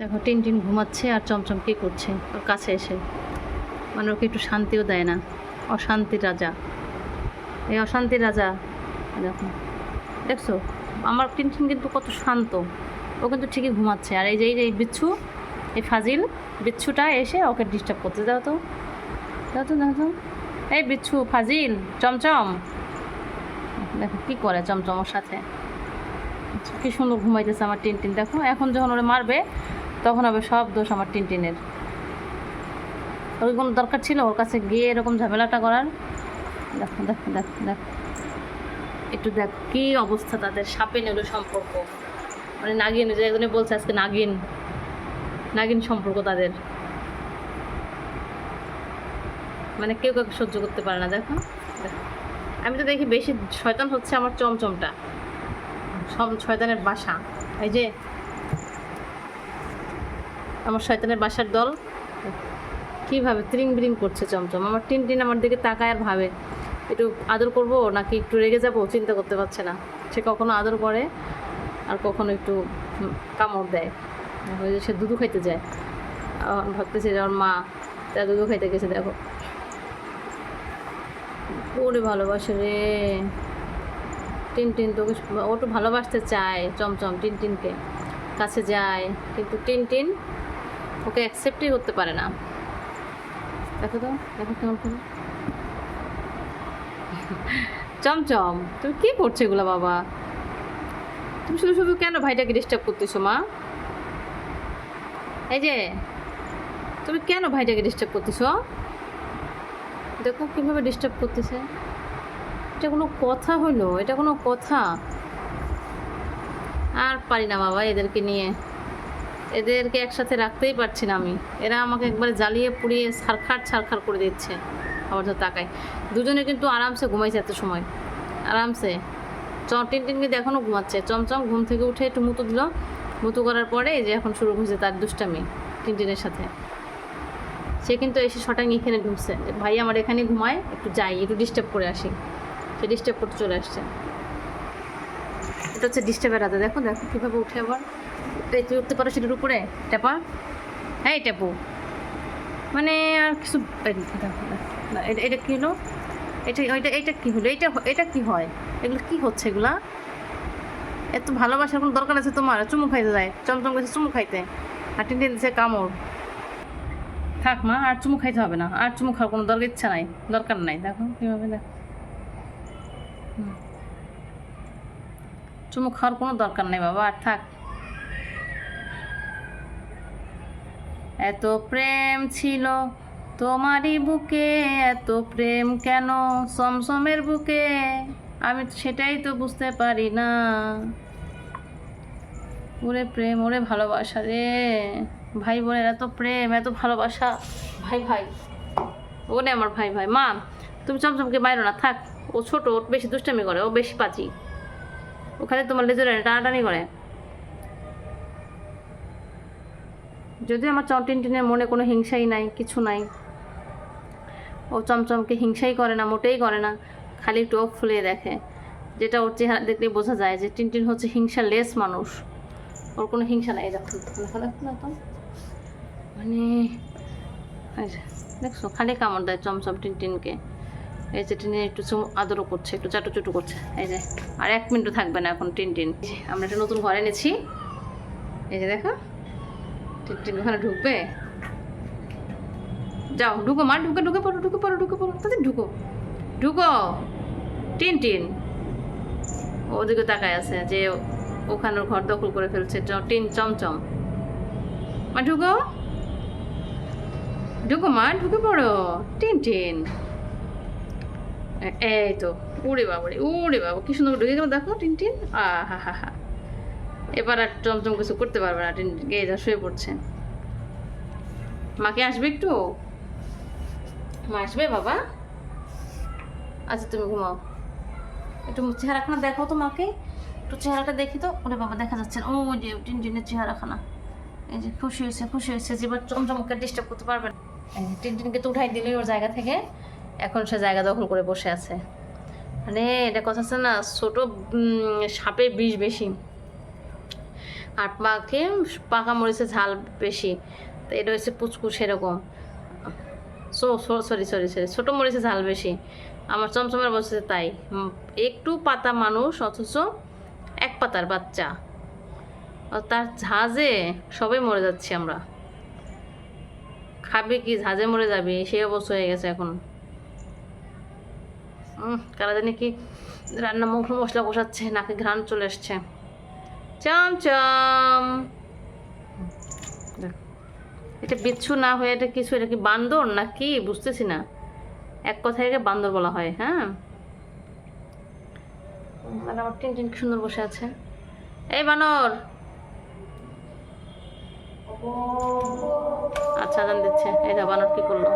দেখো tin tin ঘুমাচ্ছে আর চমচম কি করছে? ওর কাছে এসে। মানে ওকে একটু শান্তিও দেয় না। অশান্তির রাজা। এই অশান্তির রাজা, দেখো। দেখছ? আমার টিন টিন কিন্তু কত শান্ত। ও কিন্তু ঠিকই ঘুমাচ্ছে। আর এই যে, এই বিচ্ছু, এই ফাজিল, বিচ্ছুটা এসে ওকে ডিস্টার্ব করতে দাও তো দাও তো। এই বিচ্ছু, ফাজিল, চমচম। দেখো, কী করে চমচম ওর সাথে? কি সুন্দর ঘুমাইতেছে আমার টিনটিন। দেখো, এখন যখন ওরা মারবে তখন হবে সব দোষ আমার টিনটিনের। ওর কোনো দরকার ছিল? ওর কাছে গিয়ে এরকম ঝামেলাটা করার? দেখো দেখো দেখো দেখো। একটু দেখ, কি অবস্থা তাদের সাপে নেলো সম্পর্ক? মানে নাগিন, যে একজনে বলছে আজকে নাগিন। নাগিন সম্পর্ক তাদের। মানে কেউ কাউকে সহ্য করতে পারে না, দেখো দেখো। আমি তো দেখি বেশি শয়তান হচ্ছে আমার চমচমটা। সব শয়তানের বাসা। এই যে আমার শয়তানের বাসার দল। কীভাবে ত্রিং বিরিং করছে চমচম। আমার টিন টিন আমার দিকে তাকায় আর ভাবে, একটু আদর করব নাকি একটু রেগে যাব? চিন্তা করতে পারছে না। সে কখনো আদর করে আর কখনো একটু কামড় দেয়। ওই যে সে দুধু খাইতে যায়। ভাবতেছে যে ওর মা তা দুধু খাইতে গেছে, দেখো। ওরে ভালোবাসে রে। টিন টিন তোকে ও তো ভালোবাসতে চায় চমচম টিন টিনকে। কাছে যায়, কিন্তু টিন টিন ওকে অ্যাকসেপ্টই করতে পারে না। দেখো তো, দেখো কেমন করে। চমচম, তুমি কি করছ এগুলো বাবা? তুমি শুধু শুধু কেন ভাইটাকে ডিস্টার্ব করতেছো, মা? এই যে, তুমি কেন ভাইটাকে ডিস্টার্ব করতেছো? দেখো কীভাবে ডিস্টার্ব করতেছে। এটা কোনো কথা হলো, এটা কোনো কথা। আর পারি না বাবা এদেরকে নিয়ে। এদেরকে একসাথে রাখতেই পারছি না আমি। এরা আমাকে একবারে জ্বালিয়ে পুড়িয়ে ছারখার ছারখার করে দিচ্ছে আবার তো তাকাই দুজনে কিন্তু আরামসে ঘুমাইছে এত সময়। আরামসে। চ টিন টিনকে এখনও ঘুমাচ্ছে। চমচম ঘুম থেকে উঠে একটু মুতু দিল। মুতু করার পরে যে এখন শুরু হয়েছে তার দুষ্টামি টিনটিনের সাথে। সে কিন্তু এসে শটাং এখানে ঢুকছে। ভাই আমার এখানে ঘুমায়, একটু যাই, একটু ডিস্টার্ব করে আসি। সে ডিস্টার্ব করতে চলে আসছে। এটা হচ্ছে ডিস্টার্বের রাতে দেখো দেখো কীভাবে উঠে আবার। তুই উঠতে পারো সেটার উপরে টেপা হ্যাঁ টেপু মানে আর কিছু এটা কী হলো? এটা এটা এটা কী হলো? এটা এটা কী হয়? এগুলো কী হচ্ছে এগুলা? এত ভালোবাসার কোনো দরকার আছে তোমার? চুমু খাইতে যায়। চমচম গেছে চুমু খাইতে। আর টিন দিচ্ছে কামড়। থাক মা, আর চুমু খাইতে হবে না। আর চুমু খাওয়ার কোনো দরকার, ইচ্ছা নাই। দরকার নাই। দেখো কীভাবে দেখো। চুমু খাওয়ার কোনো দরকার নেই বাবা, আর থাক। এত প্রেম ছিল তোমারই বুকে, এত প্রেম কেন সমসমের বুকে? আমি সেটাই তো বুঝতে পারি না। ওরে প্রেম, ওরে ভালোবাসা রে। ভাই বোনের এত প্রেম, এত ভালোবাসা। ভাই ভাই। ওরে আমার ভাই ভাই। মা, তুমি চমচমকে বাইরো না, থাক। ও ছোট ও বেশি দুষ্টামি করে, ও বেশি পাচি ওখানে তোমার লেজরে টানাটানি করে। যদি আমার চটিনটিনের মনে কোনো হিংসাই নাই, কিছু নাই, ও চমচমকে হিংসাই করে না, মোটেই করে না, খালি চোখ ফুলিয়ে দেখে, যেটা ওর চেহারা দেখলে বোঝা যায় যে টিনটিন হচ্ছে হিংসা লেস মানুষ। ওর কোনো হিংসা নাই দেখো মানে দেখছ, খালি কামড় দেয় চমচম টিনটিনকে। এই যে টিনে একটু চুমু আদরও করছে, একটু চাটুচুটু করছে। এই যে, আর এক মিনিটও থাকবে না এখন টিন টিন। আমরা একটা নতুন ঘরে এনেছি। এই যে দেখো, টিন টিন ওখানে ঢুকবে। যাও, ঢুকো মা, ঢুকে ঢুকে পড়ো ঢুকে পড়ো ঢুকে পড়ো। তাদের ঢুকো ঢুকো। টিন টিন। ওদিকে তাকায় আছে যে ওখানে ঘর দখল করে ফেলছে টিন চমচম। মা, ঢুকো। ঢুকো মা, ঢুকে পড়ো। টিন টিন। এই তো উড়ে বাবারে উড়ে বাবা, কি সুন্দর ঢুকে গেল। দেখো টিন টিন আ, হা হা হা। এবার আর চমচম কিছু করতে পারবে না টিন গিয়ে যা শুয়ে পড়ছে। মাকে আসবে একটু? মা আসবে বাবা? আচ্ছা তুমি ঘুমাও। একটু চেহারাখানা দেখো তো মাকে। একটু চেহারাটা দেখি তো। ওরে বাবা, দেখা যাচ্ছে ও যে টিন টিনের চেহারাখানা। এই যে খুশি হয়েছে খুশি হয়েছে। যে এবার চমচমকে ডিস্টার্ব করতে পারবে না। এই যে টিন টিনকে তো উঠাই দিলেই ওর জায়গা থেকে। এখন সে জায়গা দখল করে বসে আছে। মানে এটা কথা আছে না, ছোট সাপে বিষ বেশি। আর পাকে পাকা মরিচের ঝাল বেশি। তো এটা হচ্ছে পুচকু সেরকম। সো সরি সরি সরি ছোটো মরিচের ঝাল বেশি। আমার চমচমের বলছে তাই। একটু পাতা মানুষ, অথচ এক পাতার বাচ্চা। তার ঝাঁজে সবাই মরে যাচ্ছি আমরা। খাবে কি? ঝাঁজে মরে যাবে, সেই অবস্থা হয়ে গেছে এখন। কারা জানি কি রান্না মুখ মশলা কষাচ্ছে, নাকি ঘ্রাণ চলে এসছে। চাম চাম। এটা বিচ্ছু না হয়ে এটা কিছু, এটা কি বান্দর না কি বুঝতেছি না। এক কথায় একে বান্দর বলা হয় হ্যাঁ? আমার টিন টিন সুন্দর বসে আছে। এই বানর! আচ্ছা জান দিচ্ছে। এই বানর কি করল?